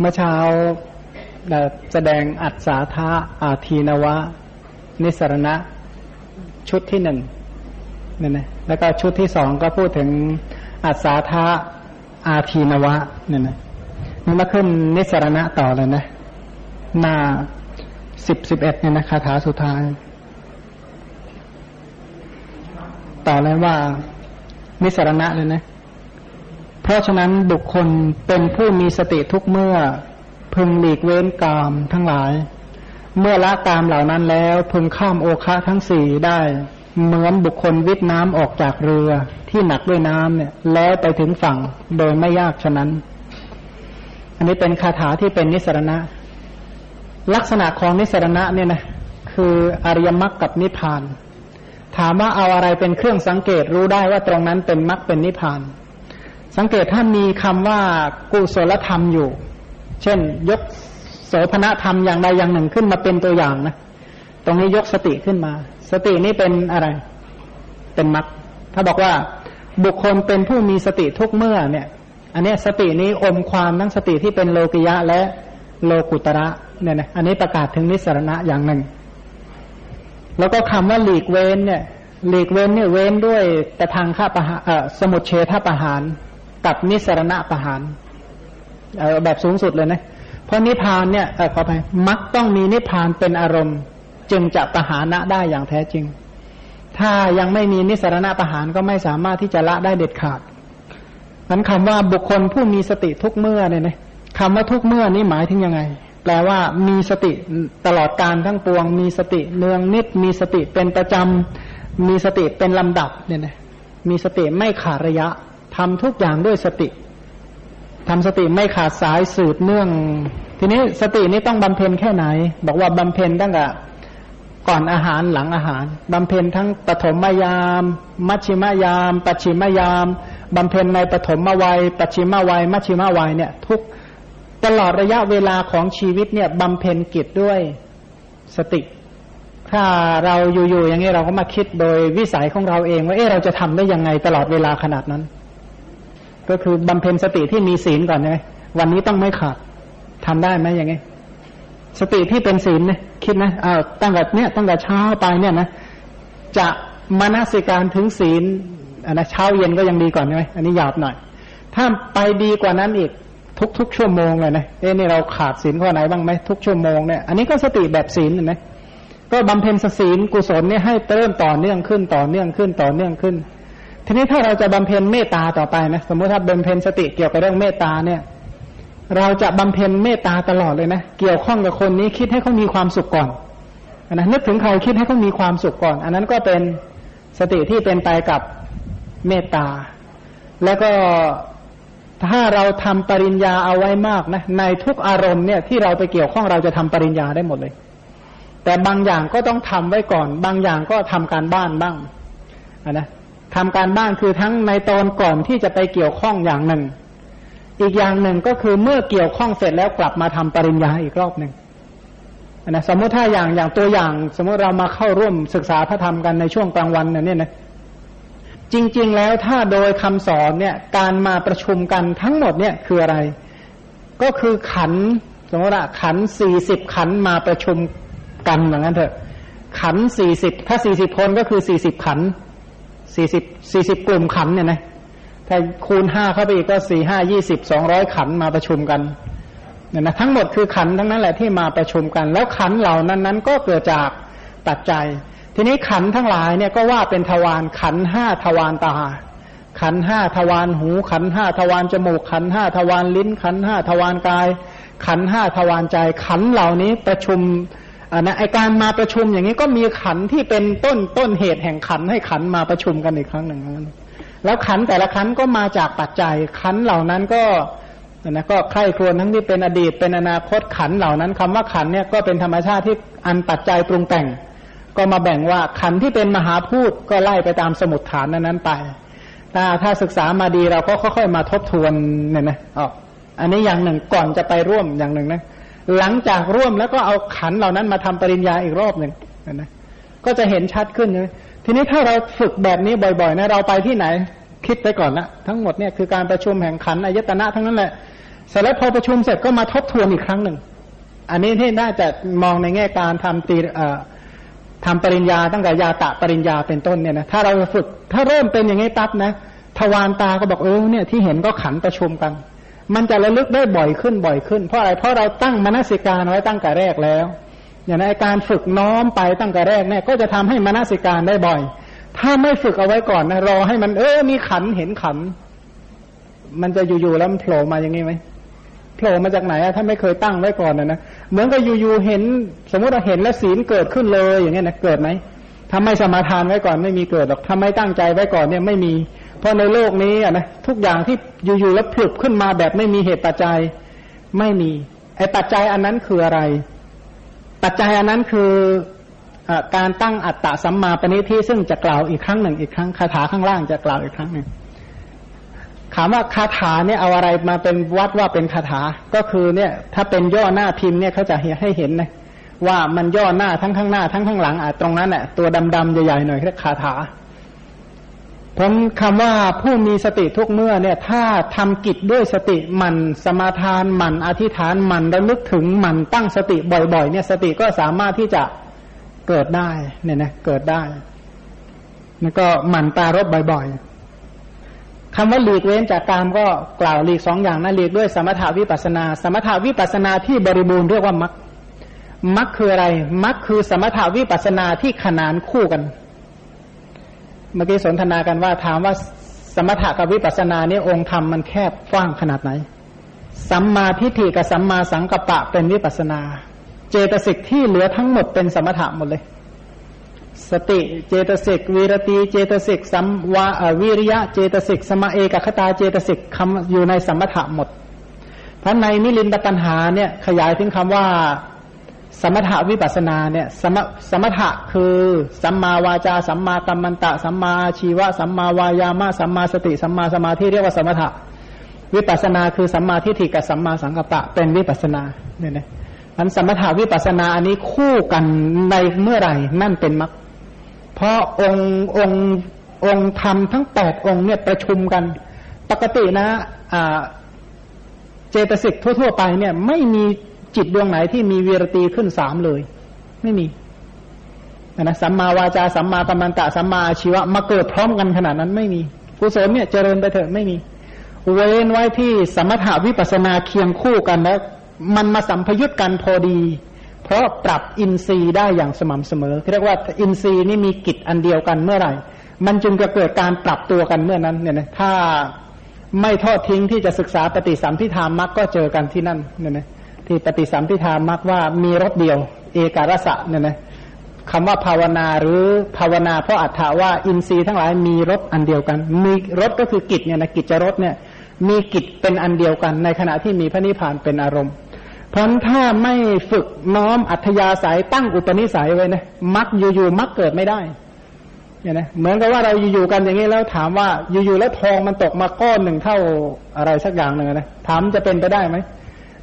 เมื่อเช้าแสดงอัศาธาอาทีนวะ นิสรณะ ชุดที่หนึ่งเนี่ยนะแล้วก็ชุดที่สองก็พูดถึงอัศาธาอาทีนวะ เนี่ยนะนี่มาขึ้นนิสรณะต่อเลยนะ หน้าสิบสิบเอ็ดเนี่ยนะคาถาสุดท้าย ต่อเลยว่า นิสรณะเลยนะ ราะฉะนั้นบุคคลเป็นผู้มีสติทุกเมื่อ พึงหลีกเว้นกามทั้งหลาย เมื่อละกามเหล่านั้นแล้ว พึงข้ามโอคะทั้งสี่ได้ เหมือนบุคคลวิทน้ำออกจากเรือ ที่หนักด้วยน้ำเนี่ยแล้วไปถึงฝั่งโดยไม่ยากฉะนั้น อันนี้เป็นคาถาที่เป็นนิสรณะ ลักษณะของนิสรณะเนี่ยนะคืออริยมรรคกับนิพพาน ถามว่าเอาอะไรเป็นเครื่องสังเกตรู้ได้ว่าตรงนั้นเป็นมรรคเป็นนิพพาน สังเกตถ้ามีคำว่ากุศลธรรมอยู่ เช่น ยกโสภณธรรมอย่างใดอย่างหนึ่งขึ้นมาเป็นตัวอย่างนะ ตรงนี้ยกสติขึ้นมา สตินี้เป็นอะไร เป็นมรรคถ้าบอกว่าบุคคลเป็นผู้มีสติทุกเมื่อเนี่ย อันนี้สตินี้อมความทั้งสติที่เป็นโลกิยะและโลกุตระเนี่ยนะ อันนี้ประกาศถึงนิสรณะอย่างหนึ่ง แล้วก็คำว่าหลีกเว้นเนี่ย หลีกเว้นเนี่ยเว้นด้วยแต่ทางข้าประหารสมุดเฉทประหาร กับนิสรณะประหารเอแบบสูงสุดเลยนะ เพราะนิพานเนี่ยขอไปมักต้องมีนิพานเป็นอารมณ์ จึงจะประหารณะได้อย่างแท้จริง ถ้ายังไม่มีนิสรณะประหารก็ไม่สามารถที่จะละได้เด็ดขาดนั้นคำว่าบุคคลผู้มีสติทุกเมื่อเนี่ยนะคำว่าทุกเมื่อนี้หมายถึงยังไง แปลว่ามีสติตลอดการทั้งปวง มีสติเนืองนิด มีสติเป็นประจำมีสติเป็นลำดับเนี่ยนะมีสติไม่ขาดระยะ ทำทุกอย่างด้วยสติทำสติไม่ขาดสายสืบเนื่อง ทีนี้สตินี้ต้องบำเพ็ญแค่ไหน บอกว่าบำเพ็ญตั้งแต่ก่อนอาหารหลังอาหารบำเพ็ญทั้งปฐมยาม มัชชิมยาม ปัจฉิมยามบำเพ็ญในปฐมวัย ปัจฉิมวัย มัชชิมวัยเนี่ย ทุกตลอดระยะเวลาของชีวิตเนี่ยบำเพ็ญกิจด้วยสติ ถ้าเราอยู่ๆอย่างนี้เราก็มาคิดโดยวิสัยของเราเองว่าเออเราจะทำได้ยังไงตลอดเวลาขนาดนั้น ก็คือบำเพ็ญสติที่มีศีลก่อนใช่ไหมวันนี้ต้องไม่ขาดทำได้ไหมอย่างไงสติที่เป็นศีลเนี่ยคิดนะอ้าวตั้งแต่เนี้ยตั้งแต่เช้าไปเนี่ยนะจะมานาสิการถึงศีลอันนะเช้าเย็นก็ยังดีก่อนใช่ไหมอันนี้หยาบหน่อย ถ้าไปดีกว่านั้นอีกทุกๆชั่วโมงเลยนะเอ้นี่เราขาดศีลข้อไหนบ้างไหมทุกชั่วโมงเนี่ยอันนี้ก็สติแบบศีลเห็นะก็บำเพ็ญศีลกุศลเนี่ยให้เติมต่อเนื่องขึ้นต่อเนื่องขึ้นต่อเนื่องขึ้น ทีนี้ถ้าเราจะบำเพ็ญเมตตาต่อไปนะสมมติถ้าบำเพ็ญสติเกี่ยวกับเรื่องเมตตาเนี่ย เราจะบำเพ็ญเมตตาตลอดเลยนะเกี่ยวข้องกับคนนี้คิดให้เขามีความสุขก่อนนะนึกถึงใครคิดให้เขามีความสุขก่อน อันนั้นก็เป็นสติที่เป็นไปกับเมตตา แล้วก็ถ้าเราทำปริญญาเอาไว้มากนะในทุกอารมณ์เนี่ยที่เราไปเกี่ยวข้องเราจะทำปริญญาได้หมดเลย แต่บางอย่างก็ต้องทำไว้ก่อน บางอย่างก็ทำการบ้านบ้างนะ ทำการบ้านคือทั้งในตอนก่อนที่จะไปเกี่ยวข้องอย่างหนึ่ง อีกอย่างหนึ่งก็คือเมื่อเกี่ยวข้องเสร็จแล้วกลับมาทำปริญญาอีกรอบหนึ่งนะสมมติถ้าอย่างอย่างตัวอย่าง สมมติเรามาเข้าร่วมศึกษาพระธรรมกันในช่วงกลางวันเนี่ยนะจริง ๆ แล้วถ้าโดยคำสอนเนี่ยการมาประชุมกันทั้งหมดเนี่ยคืออะไร ก็คือขันสมมติว่าขันสี่สิบขันมาประชุมกันอย่างนั้นเถอะ ขันสี่สิบถ้าสี่สิบคนก็คือสี่สิบขัน สี่สิบสี่สิบกลุ่มขันเนี่ยนะถ้าคูณห้าเข้าไปอีกก็สี่ห้ายี่สิบสองร้อยขันมาประชุมกันเนี่ยนะทั้งหมดคือขันทั้งนั้นแหละที่มาประชุมกัน แล้วขันเหล่านั้นนั้นก็เกิดจากปัจจัย ทีนี้ขันทั้งหลายเนี่ยก็ว่าเป็นทวารขันห้าทวารตา ขันห้าทวารหู ขันห้าทวารจมูก ขันห้าทวารลิ้น ขันห้าทวารกาย ขันห้าทวารใจ ขันเหล่านี้ประชุม อ่านะไอการมาประชุมอย่างนี้ก็มีขันที่เป็นต้นต้นเหตุแห่งขันให้ขันมาประชุมกันอีกครั้งหนึ่งแล้วขันแต่ละขันก็มาจากปัจจัยขันเหล่านั้นก็นะก็ใคร่ครวญทั้งที่เป็นอดีตเป็นอนาคตขันเหล่านั้นคำว่าขันเนี่ยก็เป็นธรรมชาติที่อันปัจจัยปรุงแต่ง ก็มาแบ่งว่าขันที่เป็นมหาพูดก็ไล่ไปตามสมุดฐานนั้นๆไปถ้าถ้าศึกษามาดีเราก็ค่อยๆมาทบทวนเนี่ยนะอ๋ออันนี้อย่างหนึ่งก่อนจะไปร่วมอย่างหนึ่งนะ หลังจากร่วมแล้วก็เอาขันเหล่านั้นมาทำปริญญาอีกรอบหนึ่งนะก็จะเห็นชัดขึ้นเลยทีนี้ถ้าเราฝึกแบบนี้บ่อยๆนะเราไปที่ไหน คิดไปก่อนละทั้งหมดเนี่ยคือการประชุมแห่งขันอายตนะทั้งนั้นแหละเสร็จแล้วพอประชุมเสร็จก็มาทบทวนอีกครั้งหนึ่ง อันนี้ที่น่าจะมองในแง่การทำตีทำปริญญาตั้งแต่ยาตะปริญญาเป็นต้นเนี่ยนะถ้าเราฝึกถ้าเริ่มเป็นอย่างนี้ปั๊บนะทวารตาก็บอกเออเนี่ยที่เห็นก็ขันประชุมกัน มันจะระลึกได้บ่อยขึ้นบ่อยขึ้น เพราะอะไรเพราะเราตั้งมนสิการไว้ตั้งแต่แรกแล้ว อย่างในการฝึกน้อมไปตั้งแต่แรกเนี่ยก็จะทำให้มนสิการได้บ่อย ถ้าไม่ฝึกเอาไว้ก่อนนะรอให้มันเออมีขันเห็นขัน มันจะอยู่ๆแล้วมันโผล่มาอย่างนี้ไหมโผล่มาจากไหนอะถ้าไม่เคยตั้งไว้ก่อนนะนะเหมือนกับอยู่ๆเห็น สมมติเราเห็นแล้วศีลเกิดขึ้นเลยอย่างเงี้ยนะเกิดไหมทำไม่สมาทานไว้ก่อนไม่มีเกิดหรอกทำไม่ตั้งใจไว้ก่อนเนี่ยไม่มี เพราะในโลกนี้อะนะทุกอย่างที่อยู่ๆแล้วผลุบขึ้นมาแบบไม่มีเหตุปัจจัยไม่มีไอ้ปัจจัยอันนั้นคืออะไร ปัจจัยอันนั้นคืออการตั้งอัตตะสัมมาปณิทิซึ่งจะกล่าวอีกครั้งหนึ่งอีกครั้งคาถาข้างล่างจะกล่าวอีกครั้งหนึ่งถามว่าคาถาเนี่ยเอาอะไรมาเป็นวัดว่าเป็นคาถาก็คือเนี่ย ถ้าเป็นย่อหน้าพิมพ์เนี่ยเขาจะให้เห็นนะว่ามันย่อหน้าทั้งข้างหน้าทั้งข้างหลังอะตรงนั้นแหละตัวดำๆใหญ่ๆหน่อยเรียกคาถา พราะคำว่าผู้มีสติทุกเมื่อเนี่ย ถ้าทำกิจด้วยสติมันสมาทานมันอธิษฐานมันระลึกถึงมันตั้งสติบ่อยๆ เนี่ย สติก็สามารถที่จะเกิดได้ เนี่ยนะเกิดได้แล้วก็หมันตารบบ่อยๆคำว่าหลีกเว้นจากการก็กล่าวหลีกสองอย่างนะหลีกด้วยสมถาวิปัสนา สมถาวิปัสนาที่บริบูรณ์เรียกว่ามัคมัคคืออะไรมัคคือสมถาวิปัสนาที่ขนานคู่กัน เมื่อกี้สนทนากันว่าถามว่าสมถะกับวิปัสสนาเนี่ยองค์ธรรมมันแคบกว้างขนาดไหน สัมมาทิฏฐิกับสัมมาสังกัปปะเป็นวิปัสนา เจตสิกที่เหลือทั้งหมดเป็นสมถะหมดเลย สติเจตสิกวีรตีเจตสิกสัมวาวิริยะเจตสิกสมาเอกคตาเจตสิกคำอยู่ในสมถะหมดเพราะในมิลินตปัญหาเนี่ยขยายถึงคำว่า สมถะวิปัสนาเนี่ยสมสมถะคือสัมมาวาจาสัมมากัมมันตะ สัมมาชีวะ สัมมาวายามะสัมมาสติสัมมาสมาธิเรียกว่าสมถะ วิปัสนาคือสัมมาทิฏฐิกับสัมมาสังกัปปะเป็นวิปัสนาเนี่ยนะอันสมถะวิปัสนาอันนี้คู่กันในเมื่อไหร่นั่นเป็นมรรคเพราะองค์องค์องค์ธรรมทั้งแปดองค์เนี่ยประชุมกัน ปกตินะอ่าเจตสิกทั่ว ๆ ไปเนี่ยไม่มี จิตดวงไหนที่มีวีรตีขึ้นสามเลย ไม่มีนะสัมมาวาจาสัมมากัมมันตะสัมมาชีวะมาเกิดพร้อมกันขนาดนั้นไม่มีกุศลเนี่ยเจริญไปเถอะไม่มี เว้นไว้ที่สมถาวิปัสนาเคียงคู่กันแล้ว มันมาสัมพยุตกันพอดี เพราะปรับอินทรีย์ได้อย่างสม่ำเสมอเรียกว่าอินทรีย์นี่มีกิจอันเดียวกันเมื่อไหร่ มันจึงจะเกิดการปรับตัวกันเมื่อนั้นเนี่ยนะถ้าไม่ทอดทิ้งที่จะศึกษาปฏิสัมพิธามักก็เจอกันที่นั่นเนี่ยนะ ที่ปฏิสัมพิธามักว่ามีรถเดียว เอการสะเนี่ยนะคำว่าภาวนาหรือภาวนาเพราะอัตถาว่าอินทรีย์ทั้งหลายมีรถอันเดียวกัน มีรถก็คือกิจเนี่ยนะกิจจรถเนี่ยมีกิจเป็นอันเดียวกัน ในขณะที่มีพระนิพพานเป็นอารมณ์ เพราะถ้าไม่ฝึกน้อมอัธยาศัยตั้งอุปนิสัยไว้นะมักอยู่ๆมักเกิดไม่ได้เนี่ยนะเหมือนกับว่าเราอยู่ๆกันอย่างนี้แล้วถามว่าอยู่ๆแล้วทองมันตกมาก้อนหนึ่งเท่าอะไรสักอย่างหนึ่งนะถามจะเป็นไปได้ไหม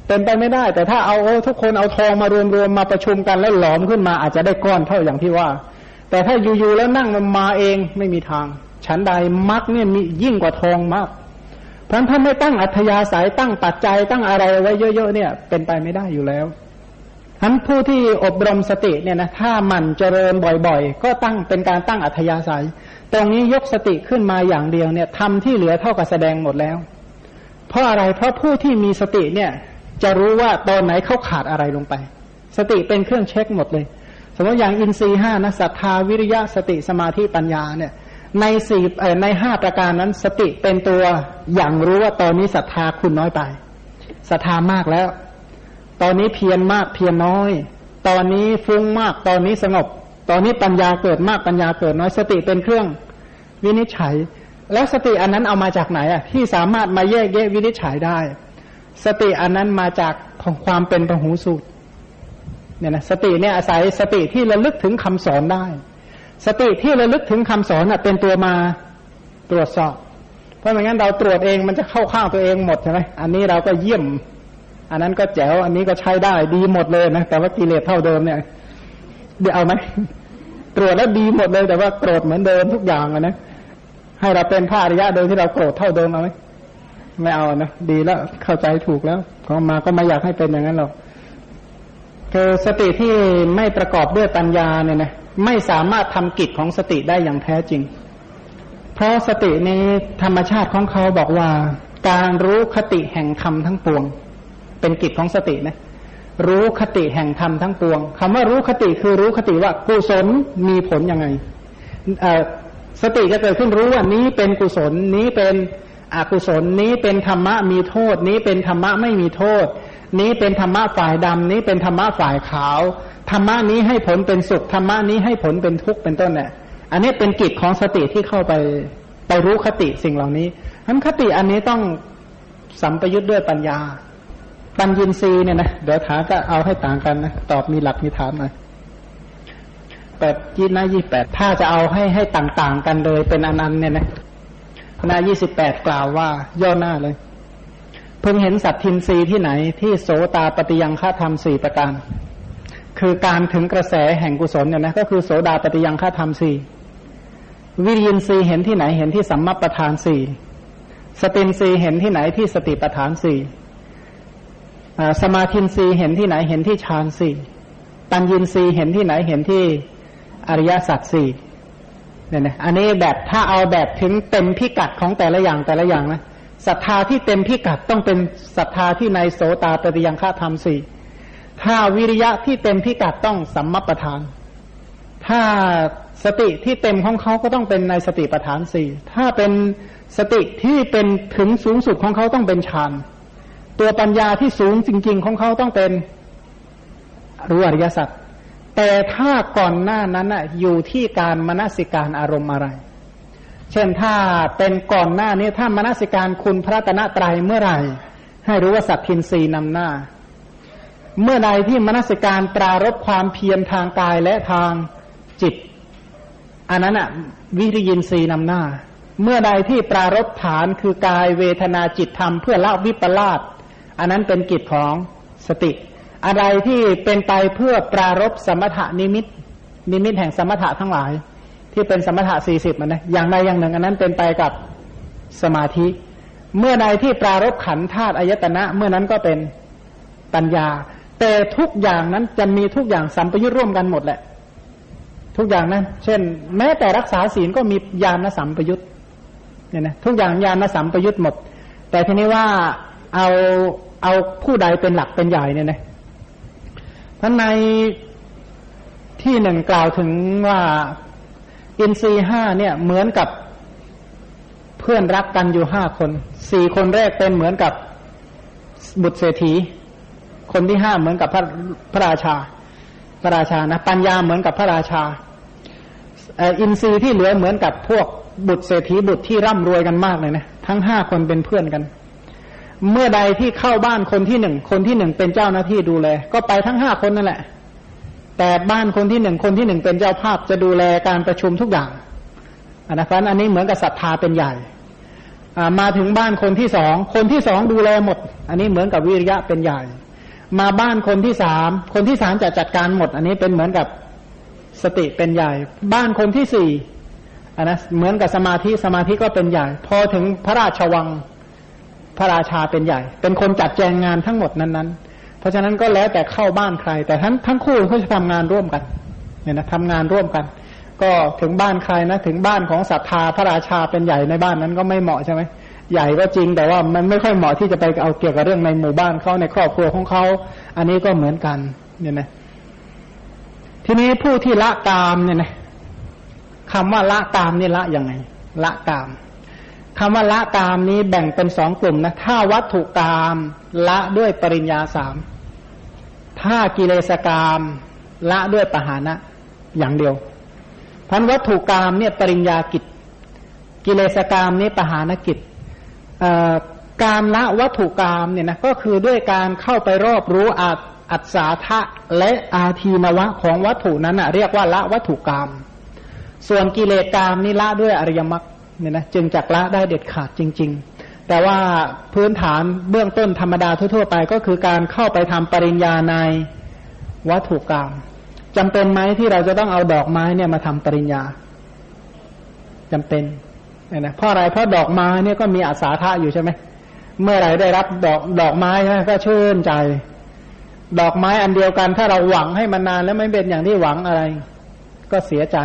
เป็นไปไม่ได้ แต่ถ้าเอาทุกคนเอาทองมารวมรวมมาประชุมกันแล้วหลอมขึ้นมาอาจจะได้ก้อนเท่าอย่างที่ว่า แต่ถ้าอยู่ๆแล้วนั่งมันมาเองไม่มีทาง ฉันใดมักเนี่ยมียิ่งกว่าทองมาก เพราะถ้าไม่ตั้งอัธยาศัยตั้งปัจจัยตั้งอะไรไว้เยอะๆเนี่ย เป็นไปไม่ได้อยู่แล้วทั้นผู้ที่อบรมสติเนี่ยนะถ้ามันเจริญบ่อยๆ ก็ตั้งเป็นการตั้งอัธยาศัย ตรงนี้ยกสติขึ้นมาอย่างเดียวเนี่ยทำที่เหลือเท่ากับแสดงหมดแล้ว เพราะอะไรเพราะผู้ที่มีสติเนี่ย จะรู้ว่าตอนไหนเขาขาดอะไรลงไป สติเป็นเครื่องเช็คหมดเลย สมมติอย่างอินทรีห้านะศรัทธาวิริยะสติสมาธิปัญญาเนี่ย ในสี่ในห้าประการนั้น สติเป็นตัวอย่างรู้ว่าตอนนี้ศรัทธาคุณน้อยไปศรัทธามากแล้ว ตอนนี้เพียรมากเพียรน้อย ตอนนี้ฟุ้งมาก ตอนนี้สงบ ตอนนี้ปัญญาเกิดมากปัญญาเกิดน้อย สติเป็นเครื่องวินิจฉัย แล้วสติอันนั้นเอามาจากไหนอะที่สามารถมาแยกแยะวินิจฉัยได้ สติอันนั้นมาจากของความเป็นพหูสูตรเนี่ยนะสติเนี่ยอาศัยสติที่ระลึกถึงคำสอนได้ สติที่ระลึกถึงคำสอนเป็นตัวมาตรวจสอบ เพราะไม่งั้นเราตรวจเองมันจะเข้าข้างตัวเองหมดใช่ไหมอันนี้เราก็เยี่ยม อันนั้นก็แจ๋วอันนี้ก็ใช้ได้ดีหมดเลยนะแต่ว่ากิเลสเท่าเดิมเนี่ยเดี๋ยวเอาไหมตรวจแล้วดีหมดเลยแต่ว่าโกรธเหมือนเดิมทุกอย่างนะให้เราเป็นพระอริยะโดยที่เราโกรธเท่าเดิมเอาไหม ไม่เอานะดีแล้วเข้าใจถูกแล้วพองมาก็ไม่อยากให้เป็นอย่างนั้นหรอกคือสติที่ไม่ประกอบด้วยปัญญาเนี่ยนะไม่สามารถทำกิจของสติได้อย่างแท้จริง เพราะสติในธรรมชาติของเขาบอกว่า การรู้คติแห่งธรรมทั้งปวง เป็นกิจของสตินะรู้คติแห่งธรรมทั้งปวงคำว่ารู้คติคือรู้คติว่ากุศลมีผลยังไงสติจะเกิดขึ้นรู้ว่านี้เป็นกุศลนี้เป็น อกุศลนี้เป็นธรรมะมีโทษ นี้เป็นธรรมะไม่มีโทษ นี้เป็นธรรมะฝ่ายดำนี้เป็นธรรมะฝ่ายขาวธรรมะนี้ให้ผลเป็นสุขธรรมะนี้ให้ผลเป็นทุกข์เป็นต้นเนี่ยอันนี้เป็นกิจของสติที่เข้าไปไปรู้คติสิ่งเหล่านี้ทั้นคติอันนี้ต้องสัมปยุทธ์ด้วยปัญญา ปัญญินรีเนี่ยนะเดี๋ยวถามก็เอาให้ต่างกันนะตอบมีหลักมีฐานหน่อยแปดยี่นายี่แปดถ้าจะเอาให้ให้ต่างๆกันเลยเป็นอนันต์เนี่ยนะ หน้ายี่สิบแปดกล่าวว่า ย่อหน้าเลย เพิ่งเห็นสัตทินรีที่ไหน ที่โสตาปฏิยังฆาธรรมสี่ประการ คือการถึงกระแสแห่งกุศลเนี่ยนะก็คือโสดาปฏิยังฆาธรรมสี่วิริยินรีเห็นที่ไหนเห็นที่สัมมาประธานสี่สตินรีเห็นที่ไหนที่สติประธานสี่สมาธินรีเห็นที่ไหนเห็นที่ฌานสี่ปัญญินรีเห็นที่ไหนเห็นที่อริยสัจสี่ เนี่ยนะอันนี้แบบถ้าเอาแบบถึงเต็มพิกัดของแต่ละอย่างแต่ละอย่างนะศรัทธาที่เต็มพิกัดต้องเป็นศรัทธาที่ในโสตาปฏิยังฆาธรรมสี่ถ้าวิริยะที่เต็มพิกัดต้องสัมมประธาน ถ้าสติที่เต็มของเขาก็ต้องเป็นในสติประธานสี่ถ้าเป็นสติที่เป็นถึงสูงสุดของเขาต้องเป็นฌานตัวปัญญาที่สูงจริง ๆ ของเขาต้องเป็นรู้อริยสัจ แต่ถ้าก่อนหน้านั้นอะอยู่ที่การมนสิการอารมณ์อะไร เช่นถ้าเป็นก่อนหน้านี้ถ้ามนสิการคุณพระตนะตรเมื่อไหร่ ให้รู้ว่าสัตทินรีนำหน้า เมื่อใดที่มนสิการปรารบความเพียรทางกายและทางจิต อันนั้นอะวิริยินรีนำหน้า เมื่อใดที่ปรารบฐานคือกายเวทนาจิตธรรมเพื่อละวิปลาสอันนั้นเป็นกิจของสติ อะไรที่เป็นไปเพื่อปรารบสมถะนิมิต นิมิตแห่งสมถะทั้งหลาย ที่เป็นสมถะสี่สิบมันนะอย่างใดอย่างหนึ่ง อันนั้นเป็นไปกับสมาธิ เมื่อใดที่ปรารบขันธาตุอายตนะ เมื่อนั้นก็เป็นปัญญา แต่ทุกอย่างนั้นจะมีทุกอย่างสัมปยุทธ์ร่วมกันหมดแหละ ทุกอย่างนั้น เช่น แม้แต่รักษาศีลก็มีญาณสัมปยุทธ์เนี่ยนะทุกอย่างญาณสัมปยุทธ์หมด แต่ทีนี้ว่าเอาเอาผู้ใดเป็นหลักเป็นใหญ่เนี่ยนะ ท่านในที่หนึ่งกล่าวถึงว่าอินทรีห้าเนี่ยเหมือนกับเพื่อนรักกันอยู่ห้าคนสี่คนแรกเป็นเหมือนกับบุตรเศรษฐี คนที่ห้าเหมือนกับพระพระราชา พระราชานะปัญญาเหมือนกับพระราชาอินทรีย์ที่เหลือเหมือนกับพวกบุตรเศรษฐีบุตรที่ร่ำรวยกันมากเลยนะทั้งห้าคนเป็นเพื่อนกัน เมื่อใดที่เข้าบ้านคนที่หนึ่งคนที่หนึ่งเป็นเจ้าหน้าที่ดูแล ก็ไปทั้งห้าคนนั่นแหละ แต่บ้านคนที่หนึ่งคนที่หนึ่งเป็นเจ้าภาพจะดูแลการประชุมทุกอย่างอันนั้นอันนี้เหมือนกับศรัทธาเป็นใหญ่มาถึงบ้านคนที่สองคนที่สองดูแลหมด อันนี้เหมือนกับวิริยะเป็นใหญ่ มาบ้านคนที่สามคนที่สามจะจัดการหมด อันนี้เป็นเหมือนกับสติเป็นใหญ่ บ้านคนที่สี่อันนั้นเหมือนกับสมาธิสมาธิก็เป็นใหญ่ พอถึงพระราชวัง พระราชาเป็นใหญ่ เป็นคนจัดแจงงานทั้งหมดนั้นๆ เพราะฉะนั้นก็แล้วแต่เข้าบ้านใคร แต่ทั้งทั้งคู่เขาจะทำงานร่วมกันเนี่ยนะทำงานร่วมกัน ก็ถึงบ้านใครนะถึงบ้านของศรัทธาพระราชาเป็นใหญ่ในบ้านนั้นก็ไม่เหมาะใช่ไหมใหญ่ก็จริงแต่ว่ามันไม่ค่อยเหมาะที่จะไปเอาเกี่ยวกับเรื่องในหมู่บ้านเขาในครอบครัวของเขาอันนี้ก็เหมือนกันเนี่ยนะทีนี้ผู้ที่ละกามเนี่ยนะคำว่าละกามนี่ละยังไง ละกาม คำว่าละกามนี้แบ่งเป็นสองกลุ่มนะ ถ้าวัตถุกามละด้วยปริญญาสาม ถ้ากิเลสกามละด้วยปหานะ อย่างเดียวพันวัตถุกามเนี่ยปริญญากิจ กิเลสกามนี้ปหานกิจการละวัตถุกามเนี่ยนะก็คือด้วยการเข้าไปรอบรู้อาอัศาทะและอาทีนวะของวัตถุนั้นนะเรียกว่าละวัตถุกาม ส่วนกิเลสกามนี่ละด้วยอริยมรรค เนี่ยนะจึงจักละได้เด็ดขาดจริง ๆ แต่ว่าพื้นฐานเบื้องต้นธรรมดาทั่วๆไปก็คือการเข้าไปทำปริญญาในวัตถุกรรมจำเป็นไหมที่เราจะต้องเอาดอกไม้เนี่ยมาทำปริญญาจำเป็นเนี่ยนะเพราะอะไรเพราะดอกไม้เนี่ยก็มีอาสาทะอยู่ใช่ไหมเมื่อไหร่ได้รับดอกดอกไม้นะก็ชื่นใจ ดอกไม้อันเดียวกัน ถ้าเราหวังให้มันนานแล้วไม่เป็นอย่างที่หวังอะไร ก็เสียใจ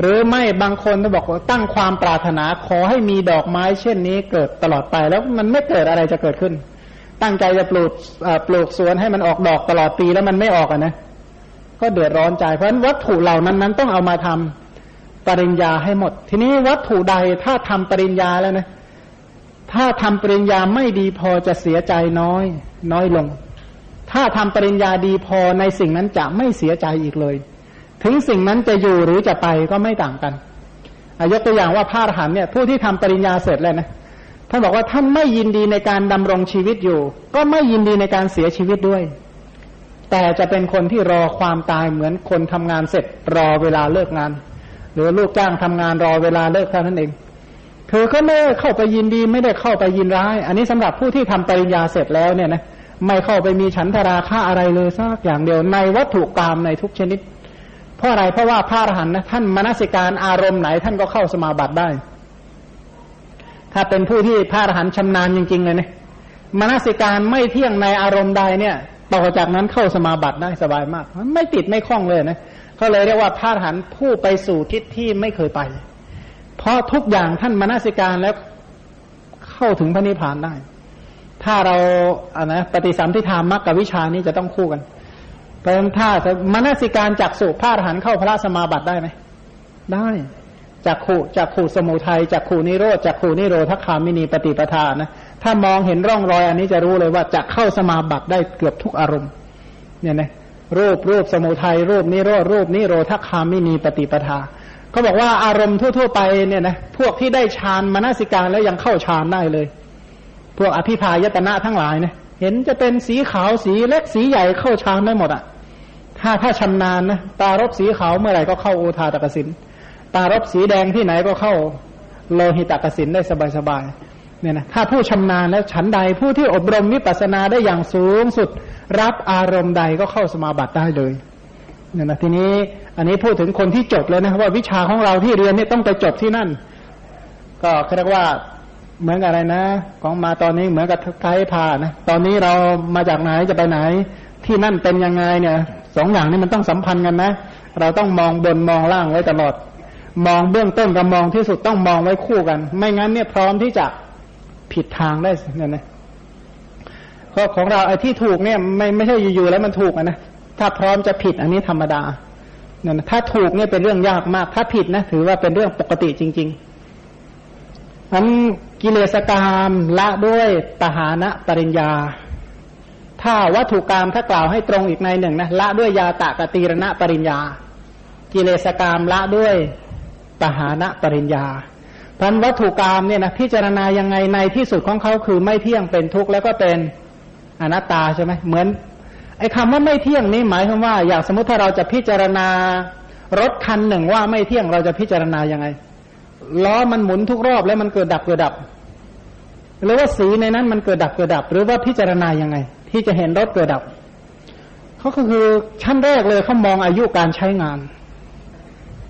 หรือไม่บางคนก็บอกว่าตั้งความปรารถนาขอให้มีดอกไม้เช่นนี้เกิดตลอดไปแล้วมันไม่เกิดอะไรจะเกิดขึ้น ตั้งใจจะปลูกปลูกสวนให้มันออกดอกตลอดปีแล้วมันไม่ออกอะนะก็เดือดร้อนใจเพราะฉะนั้นวัตถุเหล่านั้นนั้นต้องเอามาทำปริญญาให้หมด ทีนี้วัตถุใดถ้าทำปริญญาแล้วนะ ถ้าทำปริญญาไม่ดีพอจะเสียใจน้อย น้อยลง ถ้าทำปริญญาดีพอในสิ่งนั้นจะไม่เสียใจอีกเลย ถึงสิ่งนั้นจะอยู่หรือจะไปก็ไม่ต่างกันยกตัวอย่างว่าพระอรหันเนี่ยผู้ที่ทำปริญญาเสร็จแล้วนะท่านบอกว่าท่านไม่ยินดีในการดำรงชีวิตอยู่ ก็ไม่ยินดีในการเสียชีวิตด้วย แต่จะเป็นคนที่รอความตายเหมือนคนทำงานเสร็จรอเวลาเลิกงาน หรือลูกจ้างทำงานรอเวลาเลิกเท่านั้นเองเธอก็ไม่เข้าไปยินดีไม่ได้เข้าไปยินร้าย อันนี้สำหรับผู้ที่ทำปริญญาเสร็จแล้วเนี่ยนะไม่เข้าไปมีฉันทราค่าอะไรเลยสักอย่างเดียวในวัตถุกรรมในทุกชนิด เพราะอะไรเพราะว่าพระอรหันต์นะท่านมนสิการอารมณ์ไหนท่านก็เข้าสมาบัติได้ ถ้าเป็นผู้ที่พระอรหันต์ชำนาญจริง ๆ เลยเนี่ยมนสิการไม่เที่ยงในอารมณ์ใดเนี่ย ต่อจากนั้นเข้าสมาบัติได้สบายมากไม่ติดไม่คล้องเลยนะก็เลยเรียกว่าพระอรหันต์ผู้ไปสู่ทิศที่ไม่เคยไป เพราะทุกอย่างท่านมนสิการแล้วเข้าถึงพระนิพพานได้ ถ้าเราอ่านะปฏิสัมพิธามักกับวิชานี้จะต้องคู่กัน เพราะฉะนั้นถ้ามนสิการจักสุพระอรหันต์เข้าพระสมาบัติได้ไหมได้จากขู่จากขู่สมุทัยจากขู่นิโรธจากขู่นิโรธคามินีปฏิปทานะถ้ามองเห็นร่องรอยอันนี้จะรู้เลยว่าจะเข้าสมาบัติได้เกือบทุกอารมณ์เนี่ยนะรูปรูปสมุทัยรูปนิโรธรูปนิโรธคามินีปฏิปทาเขาบอกว่าอารมณ์ทั่ว ๆ ไปเนี่ยนะพวกที่ได้ฌานมนสิการแล้วยังเข้าฌานได้เลย พวกอภิพายตนะทั้งหลายเนี่ย เห็นจะเป็นสีขาวสีเล็กสีใหญ่เข้าฌานได้หมดอะ ถ้าถ้าชำนาญนะตารบสีขาวเมื่อไหร่ก็เข้าโอทาตกสิน ตารบสีแดงที่ไหนก็เข้าโลหิตกสินได้สบายๆเนี่ยนะถ้าผู้ชำนาญแล้วฉันใดผู้ที่อบรมวิปัสสนาได้อย่างสูงสุด รับอารมณ์ใดก็เข้าสมาบัติได้เลยเนี่ยนะทีนี้อันนี้พูดถึงคนที่จบเลยนะว่าวิชาของเราที่เรียนเนี่ยต้องไปจบที่นั่น ก็เรียกว่า เหมือนอะไรนะ ของมาตอนนี้เหมือนกับไกด์พานะตอนนี้เรามาจากไหนจะไปไหน ที่นั่นเป็นยังไงเนี่ยสองอย่างนี้มันต้องสัมพันธ์กันนะ เราต้องมองบนมองล่างไว้ตลอด มองเบื้องต้นกับมองที่สุดต้องมองไว้คู่กัน ไม่งั้นเนี่ยพร้อมที่จะผิดทางได้เนี่ยนะก็ของเราไอ้ที่ถูกเนี่ย ไม่ไม่ใช่อยู่ๆแล้วมันถูกนะถ้าพร้อมจะผิดอันนี้ธรรมดาเนี่ยถ้าถูกเนี่ยเป็นเรื่องยากมาก ถ้าผิดนะถือว่าเป็นเรื่องปกติจริงๆนั้น กิเลสกรรมละด้วยปหานะปริญญา ถ้าวัตถุกรรมถ้ากล่าวให้ตรงอีกในหนึ่งนะละด้วยยาตะกตีรณะปริญญา กิเลสกรรมละด้วยปหานะปริญญาพันวัตถุกรรมเนี่ยนะพิจารณายังไงในที่สุดของเขาคือไม่เที่ยงเป็นทุกข์แล้วก็เป็นอนัตตาใช่ไหมเหมือนไอ้คำว่าไม่เที่ยงนี้หมายความว่า อย่างสมมติถ้าเราจะพิจารณารถคันหนึ่งว่าไม่เที่ยงเราจะพิจารณายังไง ล้อมันหมุนทุกรอบแล้วมันเกิดดับเกิดดับ หรือว่าสีในนั้นมันเกิดดับเกิดดับ หรือว่าพิจารณายังไง ที่จะเห็นรถเกิดดับเขาก็คือชั้นแรกเลยเขามองอายุการใช้งาน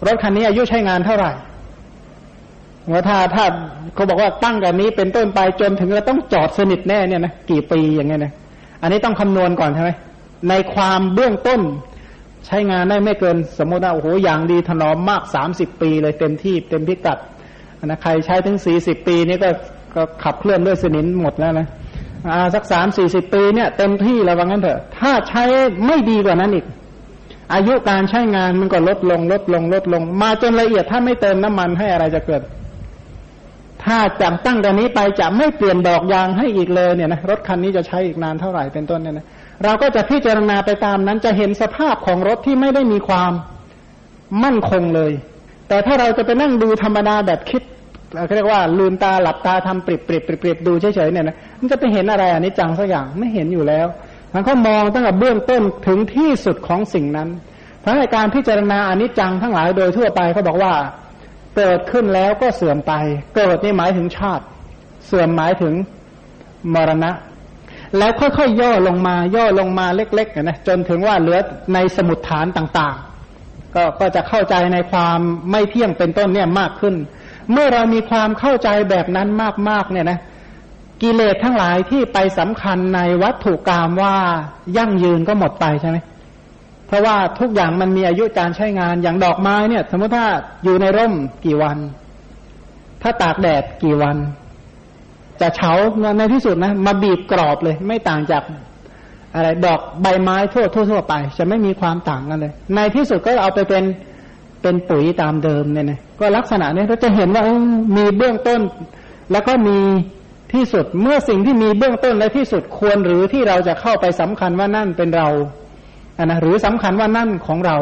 รถคันนี้อายุใช้งานเท่าไหร่ว่าถ้าถ้าเขาบอกว่าตั้งแต่นี้เป็นต้นไปจนถึงจะต้องจอดสนิทแน่เนี่ยนะกี่ปีอย่างเงี้ยนะอันนี้ต้องคำนวณก่อนใช่ไหมในความเบื้องต้น ใช้งานได้ไม่เกินสมมติว่าโอ้โหอย่างดีถนอมมากสามสิบปีเลยเต็มที่เต็มพิกัดนะใครใช้ถึงสี่สิบปีนี่ก็ก็ขับเคลื่อนด้วยสนิมหมดแล้วนะอาสักสามสี่สิบปีเนี่ยเต็มที่แล้วว่างั้นเถอะ ถ้าใช้ไม่ดีกว่านั้นอีก อายุการใช้งานมันก็ลดลงลดลงลดลง มาจนละเอียดถ้าไม่เติมน้ำมันให้อะไรจะเกิด ถ้าจำตั้งแต่นี้ไปจะไม่เปลี่ยนดอกยางให้อีกเลยเนี่ยนะรถคันนี้จะใช้อีกนานเท่าไหร่เป็นต้นเนี่ยนะ เราก็จะพิจารณาไปตามนั้นจะเห็นสภาพของรถที่ไม่ได้มีความมั่นคงเลย แต่ถ้าเราจะไปนั่งดูธรรมดาแบบคิดเขาเรียกว่าลืมตาหลับตาทำปริบปริบปริบปริบดูเฉยๆเนี่ยนะมันจะไปเห็นอะไรอันนี้จังสักอย่างไม่เห็นอยู่แล้วมันก็มองตั้งแต่เบื้องต้นถึงที่สุดของสิ่งนั้นเพราะในการพิจารณาอนิจจังทั้งหลายโดยทั่วไปเขาบอกว่าเกิดขึ้นแล้วก็เสื่อมไป เกิดนี่หมายถึงชาติ เสื่อมหมายถึงมรณะ แล้วค่อยๆย่อลงมา ย่อลงมาเล็กๆนะจนถึงว่าเหลือในสมุดฐานต่างๆ ก็ก็จะเข้าใจในความไม่เที่ยงเป็นต้นเนี่ยมากขึ้น เมื่อเรามีความเข้าใจแบบนั้นมากๆเนี่ยนะกิเลสทั้งหลายที่ไปสำคัญในวัตถุกรรมว่ายั่งยืนก็หมดไปใช่ไหมเพราะว่าทุกอย่างมันมีอายุการใช้งานอย่างดอกไม้เนี่ย สมมติถ้าอยู่ในร่มกี่วัน ถ้าตากแดดกี่วัน จะเฉาในที่สุดนะมาบีบกรอบเลย ไม่ต่างจากอะไรดอกใบไม้ทั่วทั่วไป จะไม่มีความต่างกันเลย ในที่สุดก็เอาไปเป็นเป็นปุ๋ยตามเดิมเนี่ยนะก็ลักษณะนี้เราจะเห็นว่ามีเบื้องต้น แล้วก็มีที่สุดเมื่อสิ่งที่มีเบื้องต้นและที่สุดควรหรือที่เราจะเข้าไปสำคัญว่านั่นเป็นเราอันนะหรือสำคัญว่านั่นของเรา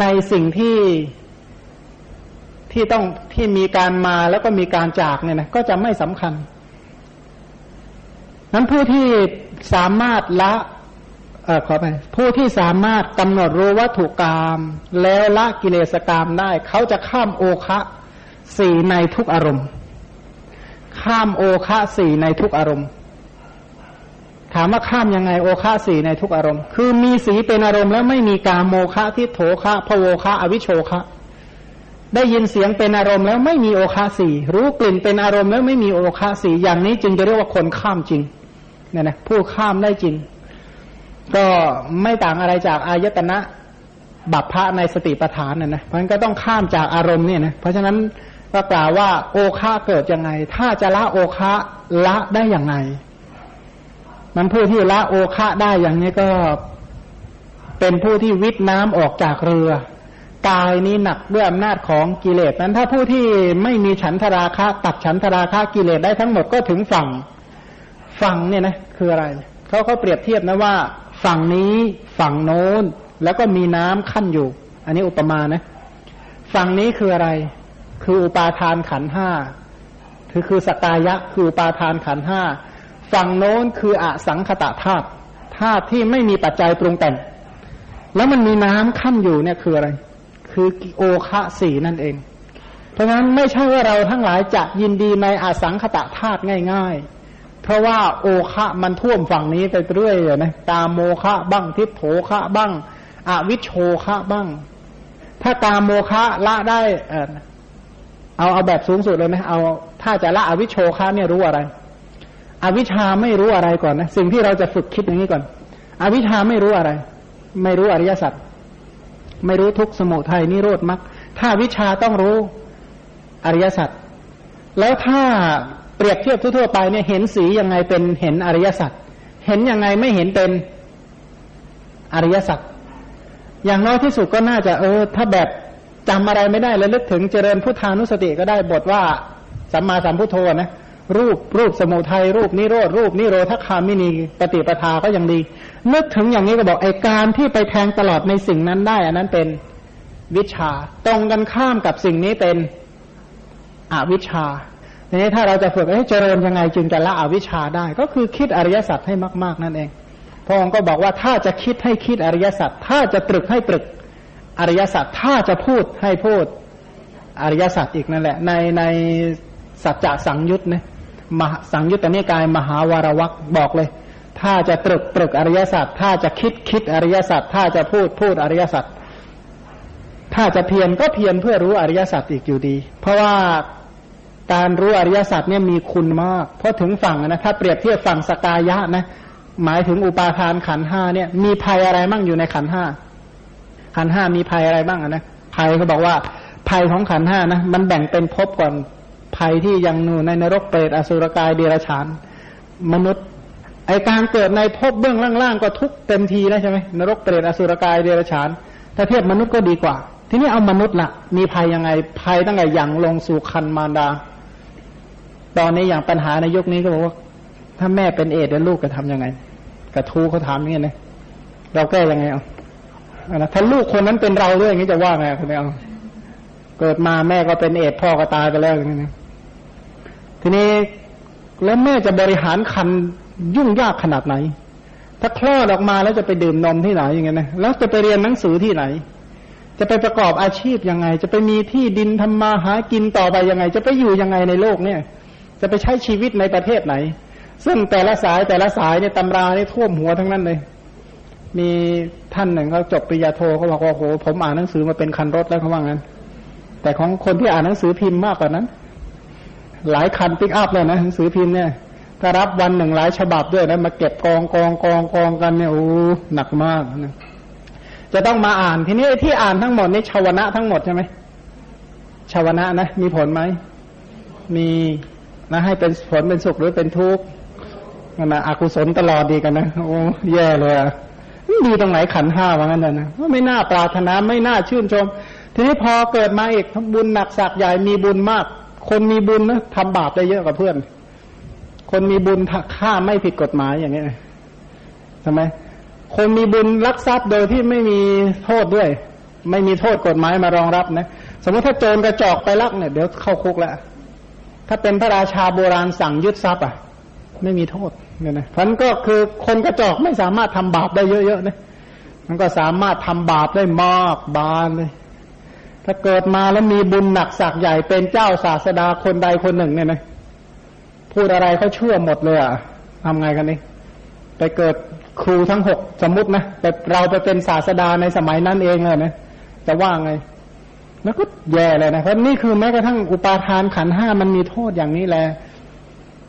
ในสิ่งที่ที่ต้องที่มีการมาแล้วก็มีการจากเนี่ยนะก็จะไม่สำคัญ นั้นผู้ที่สามารถละเออขอไปผู้ที่สามารถกำหนดรู้วัตถุกรรมแล้วละกิเลสกรรมได้ เขาจะข้ามโอคะสี่ในทุกอารมณ์ ข้ามโอคะสี่ในทุกอารมณ์ ถามว่าข้ามยังไงโอคะสี่ในทุกอารมณ์ คือมีสีเป็นอารมณ์แล้วไม่มีการโมคะทิโถคะพโวคะ อวิโชคะ ได้ยินเสียงเป็นอารมณ์แล้วไม่มีโอคะสี่รู้กลิ่นเป็นอารมณ์แล้วไม่มีโอคะสี่อย่างนี้จึงจะเรียกว่าคนข้ามจริง เนี่ยนะผู้ข้ามได้จริง ก็ไม่ต่างอะไรจากอายตนะบัพพะในสติปัฏฐานน่ะนะเพราะฉะนั้นก็ต้องข้ามจากอารมณ์เนี่ยนะเพราะฉะนั้นก็กล่าวว่าโอคะเกิดยังไง ถ้าจะละโอคะละได้อย่างไรมันผู้ที่ละโอคะได้อย่างนี้ก็เป็นผู้ที่วิทน้ำออกจากเรือ กายนี้หนักด้วยอำนาจของกิเลสนั้นถ้าผู้ที่ไม่มีฉันทราคะตัดฉันทราคะกิเลสได้ทั้งหมดก็ถึงฝั่ง ฝั่งเนี่ยนะคืออะไรเขาเขาเปรียบเทียบนะว่า ฝั่งนี้ฝั่งโน้น แล้วก็มีน้ำขั้นอยู่ อันนี้อุปมานะ ฝั่งนี้คืออะไร คืออุปาทานขันห้าคือคือสกายะคืออุปาทานขันห้าฝั่งโน้นคืออสังขตะธาตุธาตุที่ไม่มีปัจจัยปรุงแต่ง แล้วมันมีน้ำขั้นอยู่เนี่ยคืออะไร คือโอคะสีนั่นเอง เพราะฉะนั้นไม่ใช่ว่าเราทั้งหลายจะยินดีในอสังขตะธาตุง่าย ๆ เพราะว่าโอคะมันท่วมฝั่งนี้ไปเรื่อยเลยนะตามโมคะบ้างทิพโถคะบ้างอวิชโชคะบ้าง ถ้าตามโมคะละได้เออเอาเอาแบบสูงสุดเลยนะเอา ถ้าจะละอวิชโชคะเนี่ยรู้อะไร อวิชาไม่รู้อะไรก่อนนะสิ่งที่เราจะฝึกคิดอย่างนี้ก่อน อวิชาไม่รู้อะไร ไม่รู้อริยสัจไม่รู้ทุกสมุทัยนิโรธมรรคถ้าวิชาต้องรู้อริยสัจแล้วถ้า เปรียบเทียบทั่วๆไปเนี่ยเห็นสียังไงเป็นเห็นอริยสัจเห็นยังไงไม่เห็นเป็นอริยสัจอย่างน้อยที่สุดก็น่าจะเออ ถ้าแบบจำอะไรไม่ได้แล้วลึกถึงเจริญพุทธานุสติก็ได้บทว่าสัมมาสัมพุทโธนะรูปรูปสมุทัยรูปนิโรธรูปนิโรธคามินีปฏิปทาก็ยังดีนึกถึงอย่างนี้ก็บอกไอการที่ไปแทงตลอดในสิ่งนั้นได้ อันนั้นเป็นวิชา ตรงกันข้ามกับสิ่งนี้เป็นอวิชา ทีนี้ถ้าเราจะฝึกให้เจริญยังไงจึงจะละอวิชชาได้ ก็คือคิดอริยสัจให้มาก ๆ นั่นเอง พระองค์ก็บอกว่าถ้าจะคิดให้คิดอริยสัจถ้าจะตรึกให้ตรึกอริยสัจถ้าจะพูดให้พูดอริยสัจอีกนั่นแหละ ในในสัจจะสังยุตนะมหสังยุตตนิกายมหาวารวักบอกเลย ถ้าจะตรึกตรึกอริยสัจถ้าจะคิดคิดอริยสัจถ้าจะพูดพูดอริยสัจถ้าจะเพียรก็เพียรเพื่อรู้อริยสัจอีกอยู่ดี เพราะว่า การรู้อริยสัจเนี่ยมีคุณมาก เพราะถึงฝั่งนะถ้าเปรียบเทียบฝั่งสกายะนะหมายถึงอุปาทานขันห้าเนี่ย มีภัยอะไรบ้างอยู่ในขันห้าขันห้ามีภัยอะไรบ้างนะภัยเขาบอกว่าภัยของขันห้านะมันแบ่งเป็นภพก่อนภัยที่ยังนูในนรกเปรตอสุรกายเดรัจฉาน มนุษย์ไอการเกิดในภพเบื้องล่างๆก็ทุกเต็มทีแล้วใช่ไหมนรกเปรตอสุรกายเดรัจฉาน ถ้าเทียบมนุษย์ก็ดีกว่า ทีนี้เอามนุษย์ละมีภัยยังไงภัยตั้งแต่อย่างลงสู่คันมารดา ตอนนี้อย่างปัญหาในยุคนี้ก็บอกว่า ถ้าแม่เป็นเอดแล้วลูกจะทำยังไง กระทูเขาถามอย่างนี้นะเราแก้ยังไงเอาถ้าลูกคนนั้นเป็นเราด้วยอย่างนี้จะว่าไงคุณเอาเกิดมาแม่ก็เป็นเอดพ่อก็ตายไปแล้วอย่างนี้ทีนี้แล้วแม่จะบริหารคันยุ่งยากขนาดไหน ถ้าคลอดออกมาแล้วจะไปดื่มนมที่ไหนอย่างเงี้ยนะแล้วจะไปเรียนหนังสือที่ไหน จะไปประกอบอาชีพยังไง จะไปมีที่ดินทำมาหากินต่อไปยังไง จะไปอยู่ยังไงในโลกเนี่ย จะไปใช้ชีวิตในประเทศไหน ซึ่งแต่ละสายแต่ละสายเนี่ยตำรานี่ท่วมหัวทั้งนั้นเลย มีท่านหนึ่งเขาจบปริญญาโทเขาบอกว่าโหผมอ่านหนังสือมาเป็นคันรถแล้วเขาว่างั้น แต่ของคนที่อ่านหนังสือพิมพ์มากกว่านั้น หลายคันปิกอัพเลยนะหนังสือพิมพ์เนี่ยถ้ารับวันหนึ่งหลายฉบับด้วยนะมาเก็บกองกองกองกองกันเนี่ยโอ้หนักมากนะจะต้องมาอ่านทีนี้ที่อ่านทั้งหมดนี่ชาวนะทั้งหมดใช่ไหมชาวนะนะมีผลไหมมี นะให้เป็นผลเป็นสุขหรือเป็นทุกข์นะอกุศลตลอดดีกันนะโอ้แย่เลยอะดีตรงไหนขันห้าว่างั้นนะไม่น่าปรารถนาไม่น่าชื่นชม ทีนี้พอเกิดมาอีกบุญหนักสักใหญ่มีบุญมาก คนมีบุญนะทำบาปได้เยอะกว่าเพื่อน คนมีบุญฆ่าไม่ผิดกฎหมายอย่างเงี้ยทำไมคนมีบุญลักทรัพย์โดยที่ไม่มีโทษด้วย ไม่มีโทษกฎหมายมารองรับนะ สมมติถ้าโจรกระจอกไปลักเนี่ยเดี๋ยวเข้าคุกแล้ว ถ้าเป็นพระราชาโบราณสั่งยึดทรัพย์อะ ไม่มีโทษเนี่ยนะพันก็คือคนกระจอกไม่สามารถทำบาปได้เยอะๆนะมันก็สามารถทำบาปได้มากบานเลย ถ้าเกิดมาแล้วมีบุญหนักสักใหญ่เป็นเจ้าศาสดาคนใดคนหนึ่งเนี่ยนะพูดอะไรเขาเชื่อหมดเลยอะทำไงกันนี่ไปเกิดครูทั้งหกสมมตินะแต่เราไปเป็นศาสดาในสมัยนั้นเองเลยนะจะว่าไง แล้วก็แย่เลยนะเพราะนี่คือแม้กระทั่งอุปาทานขันห้ามันมีโทษอย่างนี้แหละ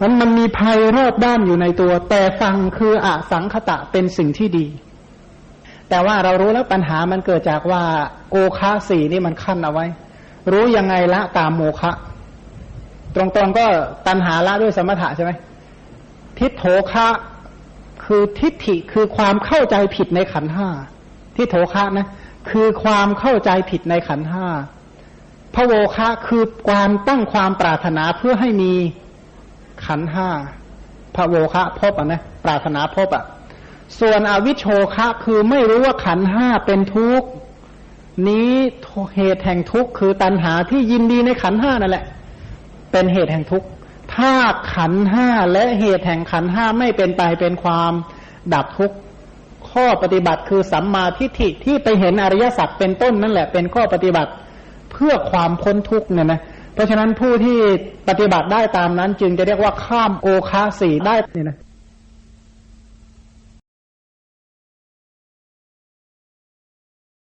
มันมันมีภัยรอบด้านอยู่ในตัว แต่ฟังคืออสังคตะเป็นสิ่งที่ดี แต่ว่าเรารู้แล้วปัญหามันเกิดจากว่าโอคาสี่นี่มันขั้นเอาไว้ รู้ยังไงละตามโมคะ ตรงๆก็ตัณหาละด้วยสมถะใช่ไหมทิฏโถคะคือทิฏฐิคือความเข้าใจผิดในขันห้าทิฏโถคะนะ คือความเข้าใจผิดในขันห้าพระโวคะคือความตั้งความปรารถนาเพื่อให้มีขันห้าพระโวคะพบอะนะปรารถนาพบอะ ส่วนอวิชโชคะคือไม่รู้ว่าขันห้าเป็นทุกข์นี้เหตุแห่งทุกข์คือตัณหาที่ยินดีในขันห้านั่นแหละ เป็นเหตุแห่งทุกข์ถ้าขันห้าและเหตุแห่งขันห้าไม่เป็นไปเป็นความดับทุกข์ ข้อปฏิบัติคือสัมมาทิฏฐิที่ไปเห็นอริยสัจเป็นต้นนั่นแหละเป็นข้อปฏิบัติเพื่อความพ้นทุกข์เนี่ยนะเพราะฉะนั้นผู้ที่ปฏิบัติได้ตามนั้น จึงจะเรียกว่าข้ามโอคาสีได้เนี่ยนะ